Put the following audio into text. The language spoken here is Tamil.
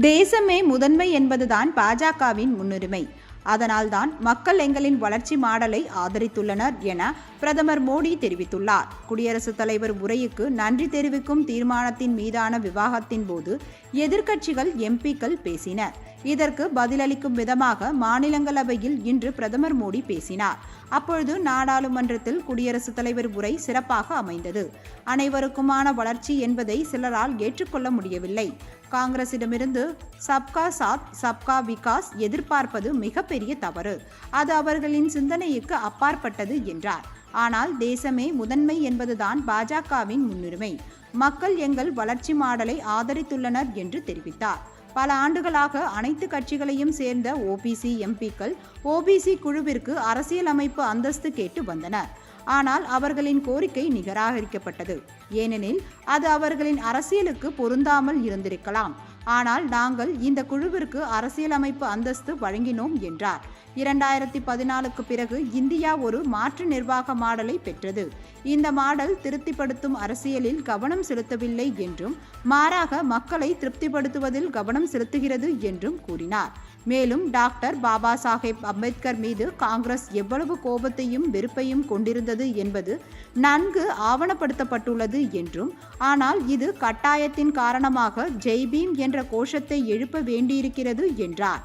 தேசமே முதன்மை என்பதுதான் பாஜகவின் முன்னுரிமை. அதனால்தான் மக்கள் எங்களின் வளர்ச்சி மாடலை ஆதரித்துள்ளனர் என பிரதமர் மோடி தெரிவித்துள்ளார். குடியரசுத் தலைவர் உரைக்கு நன்றி தெரிவிக்கும் தீர்மானத்தின் மீதான விவாகத்தின் போது எதிர்க்கட்சிகள் எம்பிக்கள் பேசினர். இதற்கு பதிலளிக்கும் விதமாக மாநிலங்களவையில் இன்று பிரதமர் மோடி பேசினார். அப்பொழுது நாடாளுமன்றத்தில் குடியரசுத் தலைவர் உரை சிறப்பாக அமைந்தது. அனைவருக்குமான வளர்ச்சி என்பதை சிலரால் ஏற்றுக்கொள்ள முடியவில்லை. காங்கிரசிடமிருந்து சப்கா சாத் சப்கா விகாஸ் எதிர்பார்ப்பது மிகப்பெரிய தவறு. அது அவர்களின் சிந்தனைக்கு அப்பாற்பட்டது என்றார். ஆனால் தேசமே முதன்மை என்பதுதான் பாஜகவின் முன்னுரிமை. மக்கள் எங்கள் வளர்ச்சி மாடலை ஆதரித்துள்ளனர் என்று தெரிவித்தார். பல ஆண்டுகளாக அனைத்து கட்சிகளையும் சேர்ந்த ஓபிசி எம்பிக்கள் ஓபிசி குழுவிற்கு அரசியலமைப்பு அந்தஸ்து கேட்டு வந்தனர். ஆனால் அவர்களின் கோரிக்கை நிராகரிக்கப்பட்டது ஏனெனில் அது அவர்களின் அரசியலுக்கு பொருந்தாமல் இருந்திருக்கலாம். ஆனால் நாங்கள் இந்த குழுவிற்கு அரசியலமைப்பு அந்தஸ்து வழங்கினோம் என்றார். இரண்டாயிரத்தி பதினாலுக்கு பிறகு இந்தியா ஒரு மாற்று நிர்வாக மாடலை பெற்றது. இந்த மாடல் திருப்திப்படுத்தும் அரசியலில் கவனம் செலுத்தவில்லை என்றும் மாறாக மக்களை திருப்திப்படுத்துவதில் கவனம் செலுத்துகிறது என்றும் கூறினார். மேலும் டாக்டர் பாபா சாஹேப் அம்பேத்கர் மீது காங்கிரஸ் எவ்வளவு கோபத்தையும் வெறுப்பையும் கொண்டிருந்தது என்பது நன்கு ஆவணப்படுத்தப்பட்டுள்ளது என்றும் ஆனால் இது கட்டாயத்தின் காரணமாக ஜெய்பீம் என்ற கோஷத்தை எழுப்ப வேண்டியிருக்கிறது என்றார்.